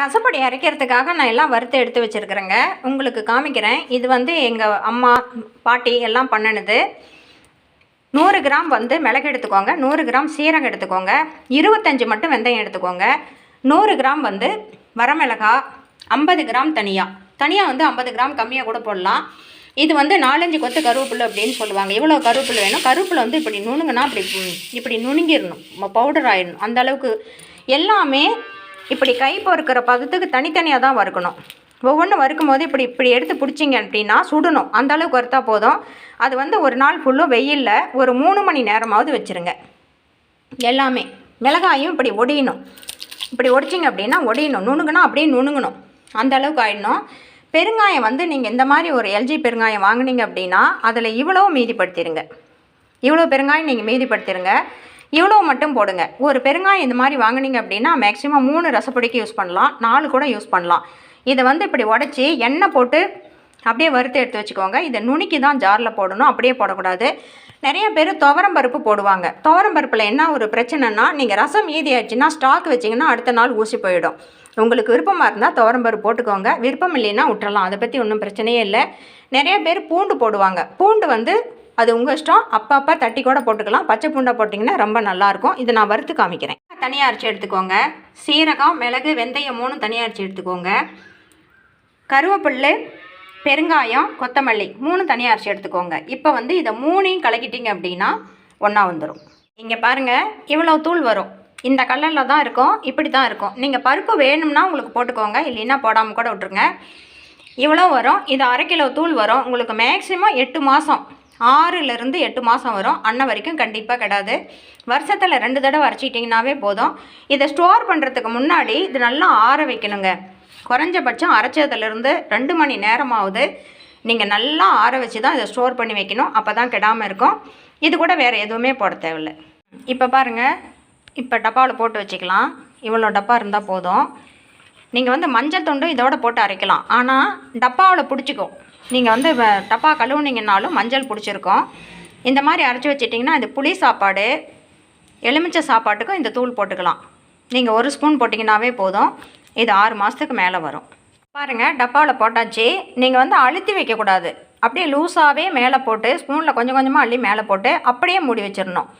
ரசப்பொடி அரைக்கிறதுக்காக நான் எல்லாம் வறுத்து எடுத்து வச்சுருக்குறேங்க. உங்களுக்கு காமிக்கிறேன். இது வந்து எங்கள் அம்மா பாட்டி எல்லாம் பண்ணினது. நூறு கிராம் வந்து மிளகு எடுத்துக்கோங்க. நூறு கிராம் சீரகம் எடுத்துக்கோங்க. இருபத்தஞ்சி மட்டும் வெந்தயம் எடுத்துக்கோங்க. நூறு கிராம் வந்து வரமிளகா ஐம்பது கிராம் தனியாக தனியாக வந்து ஐம்பது கிராம் கம்மியாக கூட போடலாம். இது வந்து நாலஞ்சு கொத்து கருவேப்பிலை அப்படின்னு சொல்லுவாங்க. இவ்வளோ கருவேப்பிலை வேணும். கருவேப்பிலை வந்து இப்படி நுணுங்கன்னா இப்படி இப்படி நுணுங்கிடணும். பவுடர் ஆயிடணும். அந்த அளவுக்கு எல்லாமே இப்படி கை பொறுக்கிற பதத்துக்கு தனித்தனியாக தான் வறுக்கணும். ஒவ்வொன்றும் வறுக்கும் போது இப்படி இப்படி எடுத்து பிடிச்சிங்க அப்படின்னா சுடணும். அந்தளவுக்கு வறுத்தா போதும். அது வந்து ஒரு நாள் ஃபுல்லும் வெயிலில் ஒரு மூணு மணி நேரமாவது வச்சுருங்க. எல்லாமே. மிளகாயும் இப்படி ஒடியணும். இப்படி ஒடிச்சிங்க அப்படின்னா ஒடியணும். நுணுங்குனா அப்படியே நுணுங்கணும். அந்த அளவுக்கு ஆயிடணும். பெருங்காயம் வந்து நீங்கள் இந்த மாதிரி ஒரு எல்ஜி பெருங்காயம் வாங்குனீங்க அப்படின்னா அதில் இவ்வளோ மீதிப்படுத்திடுங்க இவ்வளோ பெருங்காயம் நீங்கள் மீதிப்படுத்திடுங்க இவ்வளோ மட்டும் போடுங்க. ஒரு பெருங்காயம் இந்த மாதிரி வாங்குனீங்க அப்படின்னா மேக்ஸிமம் மூணு ரசப்பொடிக்கு யூஸ் பண்ணலாம். நாலு கூட யூஸ் பண்ணலாம். இதை வந்து இப்படி உடச்சி எண்ணெய் போட்டு அப்படியே வறுத்து எடுத்து வச்சுக்கோங்க. இதை நுணுக்கி தான் ஜாரில் போடணும். அப்படியே போடக்கூடாது. நிறைய பேர் துவரம் பருப்பு போடுவாங்க. துவரம் பருப்பில் என்ன ஒரு பிரச்சனைனா நீங்கள் ரசம் மீதி ஆயிடுச்சுன்னா ஸ்டாக் வச்சிங்கன்னா அடுத்த நாள் ஊசி போயிடும். உங்களுக்கு விருப்பமாக இருந்தால் துவரம் பருப்பு போட்டுக்கோங்க. விருப்பம் இல்லைன்னா விட்டுறலாம் அதை பற்றி ஒன்றும் பிரச்சனையே இல்லை. நிறைய பேர் பூண்டு போடுவாங்க. பூண்டு வந்து அது உங்கள் இஷ்டம். அப்பப்போ தட்டி கூட போட்டுக்கலாம். பச்சை பூண்டை போட்டிங்கன்னா ரொம்ப நல்லாயிருக்கும் இதை நான் வறுத்து காமிக்கிறேன். தனியாக அரைச்சி எடுத்துக்கோங்க. சீரகம் மிளகு வெந்தயம் மூணும் தனியாக அரைச்சி எடுத்துக்கோங்க. கருவேப்பில்லை பெருங்காயம் கொத்தமல்லி மூணு தனியாக அரைச்சி எடுத்துக்கோங்க. இப்போ வந்து இதை மூணையும் கலக்கிட்டீங்க அப்படின்னா ஒன்றா வந்துடும் இங்கே பாருங்கள் இவ்வளோ தூள் வரும். இந்த கலரில் தான் இருக்கும் இப்படி தான் இருக்கும். நீங்கள் பருப்பு வேணும்னா உங்களுக்கு போட்டுக்கோங்க இல்லைன்னா போடாமல் கூட விட்ருங்க இவ்வளோ வரும். இது அரை கிலோ தூள் வரும். உங்களுக்கு மேக்ஸிமம் எட்டு மாதம் ஆறுலேருந்து எட்டு மாதம் வரும். அன்ன வரைக்கும் கண்டிப்பாக கிடாது. வருஷத்தில் ரெண்டு தடவை அரைச்சிட்டிங்கனாவே போதும். இதை ஸ்டோர் பண்ணுறதுக்கு முன்னாடி இது நல்லா ஆற வைக்கணுங்க. குறைஞ்சபட்சம் அரைச்சதுலேருந்து ரெண்டு மணி நேரமாவது நீங்கள் நல்லா ஆற வச்சு தான் இதை ஸ்டோர் பண்ணி வைக்கணும். அப்போ தான் கெடாமல் இருக்கும். இது கூட வேறு எதுவுமே போட தேவையில்லை. இப்போ பாருங்கள் இப்போ டப்பாவில் போட்டு வச்சுக்கலாம். இவ்வளோ டப்பா இருந்தால் போதும். நீங்கள் வந்து மஞ்சள் துண்டும் இதோட போட்டு அரைக்கலாம். ஆனால் டப்பாவில் பிடிச்சிக்கும் நீங்கள் வந்து வ- டப்பா கழுவுனீங்கன்னாலும் மஞ்சள் பிடிச்சிருக்கும். இந்த மாதிரி அரைச்சி வச்சிட்டிங்கன்னா இது புளி சாப்பாடு எலுமிச்சை சாப்பாட்டுக்கும் இந்த தூள் போட்டுக்கலாம். நீங்கள் ஒரு ஸ்பூன் போட்டிங்கன்னாவே போதும். இது ஆறு மாதத்துக்கு மேலே வரும். பாருங்கள் டப்பாவில் போட்டாச்சு. நீங்கள் வந்து அழுத்தி வைக்கக்கூடாது அப்படியே லூஸாகவே மேலே போட்டு ஸ்பூனில் கொஞ்சம் கொஞ்சமாக அள்ளி மேலே போட்டு அப்படியே மூடி வச்சிடணும்.